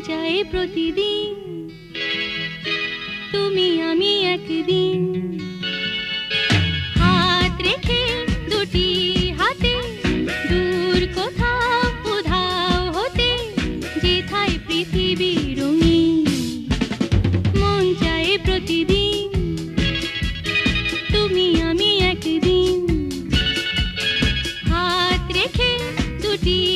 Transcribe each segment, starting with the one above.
যায় প্রতিদিন। তুমি, আমি একদিন। হাত রেখে হাতে দূর মন প্রতিদিন। তুমি, আমি একদিন। হাত রেখে দুটি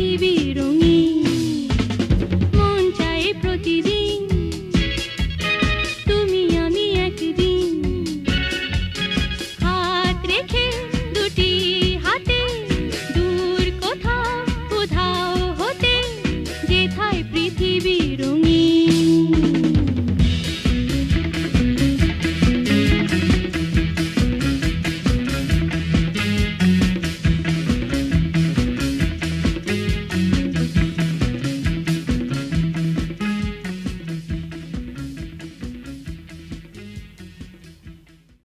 TV.